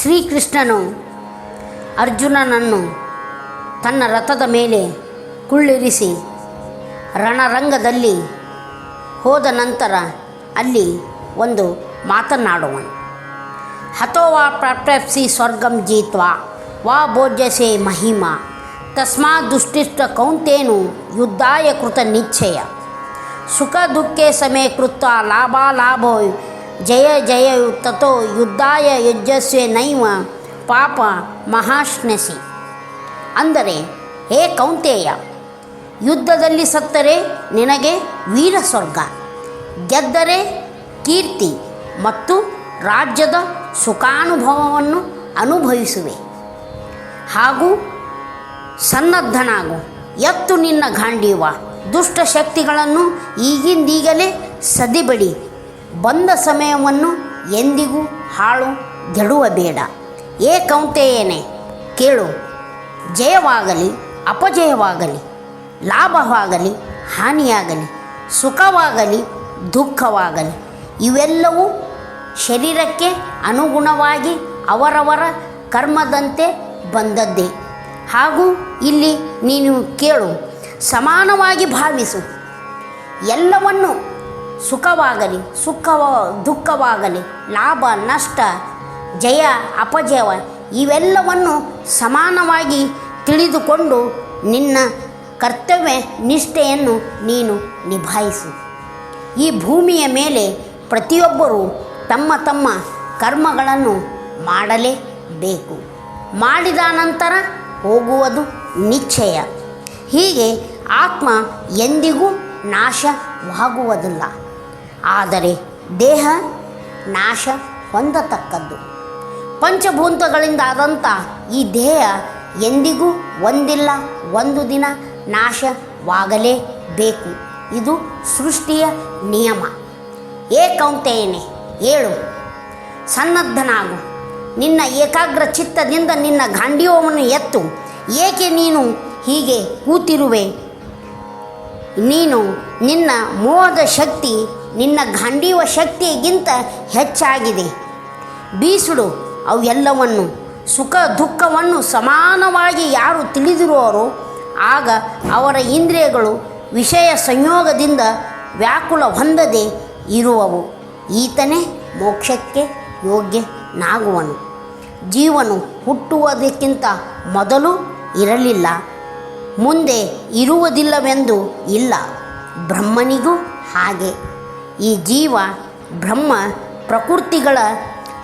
ಶ್ರೀಕೃಷ್ಣನು ಅರ್ಜುನನನ್ನು ತನ್ನ ರಥದ ಮೇಲೆ ಕುಳ್ಳಿರಿಸಿ ರಣರಂಗದಲ್ಲಿ ಹೋದ ನಂತರ ಅಲ್ಲಿ ಒಂದು ಮಾತನಾಡುವನು. ಹತೋವಾ ಪ್ರಾಪ್ಸಿ ಸ್ವರ್ಗಂ ಜೀತ್ವಾ, ವಾ ಭೋಜ್ಯಸೆ ಮಹಿಮಾ ತಸ್ಮಾ ದುಷ್ಟಿಷ್ಟ ಕೌಂತೇನು ಯುದ್ಧಾಯ ಕೃತ ನಿಶ್ಚಯ ಸುಖ ದುಃಖೆ ಸಮೇ ಕೃತ್ವ ಲಾಭಾಲಾಭೋ ಜಯ ಜಯ ತಥೋ ಯುದ್ಧಾಯ ಯಜ್ಜಸ್ವೆ ನೈವ ಪಾಪ ಮಹಾಶ್ನಸಿ. ಅಂದರೆ, ಹೇ ಕೌಂತೆಯ, ಯುದ್ಧದಲ್ಲಿ ಸತ್ತರೆ ನಿನಗೆ ವೀರ ಸ್ವರ್ಗ, ಗೆದ್ದರೆ ಕೀರ್ತಿ ಮತ್ತು ರಾಜ್ಯದ ಸುಖಾನುಭವವನ್ನು ಅನುಭವಿಸುವೆ. ಹಾಗೂ ಸನ್ನದ್ಧನಾಗು, ಎತ್ತು ನಿನ್ನ ಗಾಂಡೀವ, ದುಷ್ಟ ಶಕ್ತಿಗಳನ್ನು ಈಗಿಂದೀಗಲೇ ಸದಿಬಡಿ ಬಂದ ಸಮಯವನ್ನು ಎಂದಿಗೂ ಹಾಳು ಗೆಡುವ ಬೇಡ ಏ ಕೌಂತೆಯೇನೆ, ಕೇಳು. ಜಯವಾಗಲಿ, ಅಪಜಯವಾಗಲಿ, ಲಾಭವಾಗಲಿ, ಹಾನಿಯಾಗಲಿ, ಸುಖವಾಗಲಿ, ದುಃಖವಾಗಲಿ, ಇವೆಲ್ಲವೂ ಶರೀರಕ್ಕೆ ಅನುಗುಣವಾಗಿ ಅವರವರ ಕರ್ಮದಂತೆ ಬಂದದ್ದೇ. ಹಾಗೂ ಇಲ್ಲಿ ನೀನು ಕೇಳು, ಸಮಾನವಾಗಿ ಭಾವಿಸು. ಎಲ್ಲವನ್ನು ಸುಖವಾಗಲಿ, ಸುಖವ, ದುಃಖವಾಗಲಿ, ಲಾಭ, ನಷ್ಟ, ಜಯ ಅಪಜಯ ಇವೆಲ್ಲವನ್ನು ಸಮಾನವಾಗಿ ತಿಳಿದುಕೊಂಡು ನಿನ್ನ ಕರ್ತವ್ಯ, ನಿಷ್ಠೆಯನ್ನು ನೀನು ನಿಭಾಯಿಸು. ಈ ಭೂಮಿಯ ಮೇಲೆ ಪ್ರತಿಯೊಬ್ಬರೂ ತಮ್ಮ ತಮ್ಮ ಕರ್ಮಗಳನ್ನು ಮಾಡಲೇಬೇಕು. ಮಾಡಿದ ನಂತರ ಹೋಗುವುದು ನಿಶ್ಚಯ. ಹೀಗೆ ಆತ್ಮ ಎಂದಿಗೂ ನಾಶವಾಗುವುದಿಲ್ಲ. ಆದರೆ ದೇಹ ನಾಶ ಹೊಂದತಕ್ಕದ್ದು. ಪಂಚಭೂತಗಳಿಂದ ಆದಂಥ ಈ ದೇಹ ಎಂದಿಗೂ ಒಂದಿಲ್ಲ, ಒಂದು ದಿನ ನಾಶವಾಗಲೇಬೇಕು. ಇದು ಸೃಷ್ಟಿಯ ನಿಯಮ. ಏಕೌಂತೆಯೇನೆ ಏಳು. ಸನ್ನದ್ಧನಾಗು. ನಿನ್ನ ಏಕಾಗ್ರ ಚಿತ್ತದಿಂದ ನಿನ್ನ ಗಾಂಡಿಯೋವನ್ನು ಎತ್ತು. ಏಕೆ ನೀನು ಹೀಗೆ ಕೂತಿರುವೆ? ನೀನು ನಿನ್ನ ಮೋಹದ ಶಕ್ತಿ ನಿನ್ನ ಗಾಂಡೀವ ಶಕ್ತಿಗಿಂತ ಹೆಚ್ಚಾಗಿದೆ. ಬೀಸುಡು, ಅವೆಲ್ಲವನ್ನು, ಸುಖ ದುಃಖವನ್ನು ಸಮಾನವಾಗಿ ಯಾರು ತಿಳಿದಿರುವರೋ ಆಗ ಅವರ ಇಂದ್ರಿಯಗಳು ವಿಷಯ ಸಂಯೋಗದಿಂದ ವ್ಯಾಕುಲ ಹೊಂದದೆ ಇರುವವು. ಈತನೇ ಮೋಕ್ಷಕ್ಕೆ ಯೋಗ್ಯನಾಗುವನು. ಜೀವನು ಹುಟ್ಟುವುದಕ್ಕಿಂತ ಮೊದಲು ಇರಲಿಲ್ಲ, ಮುಂದೆ ಇರುವುದಿಲ್ಲವೆಂದು ಇಲ್ಲ. ಬ್ರಹ್ಮನಿಗೂ ಹಾಗೆ. ಈ ಜೀವ, ಬ್ರಹ್ಮ, ಪ್ರಕೃತಿಗಳ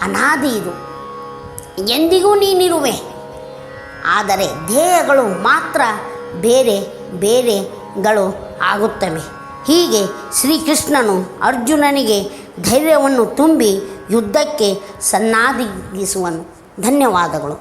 ಅನಾದಿ ಇದು. ಎಂದಿಗೂ ನೀನಿರುವೆ. ಆದರೆ ಧ್ಯೇಯಗಳು ಮಾತ್ರ ಬೇರೆ ಬೇರೆಗಳು ಆಗುತ್ತವೆ. ಹೀಗೆ ಶ್ರೀಕೃಷ್ಣನು ಅರ್ಜುನನಿಗೆ ಧೈರ್ಯವನ್ನು ತುಂಬಿ ಯುದ್ಧಕ್ಕೆ ಸನ್ನಾದಿಗಿಸುವನು ಧನ್ಯವಾದಗಳು.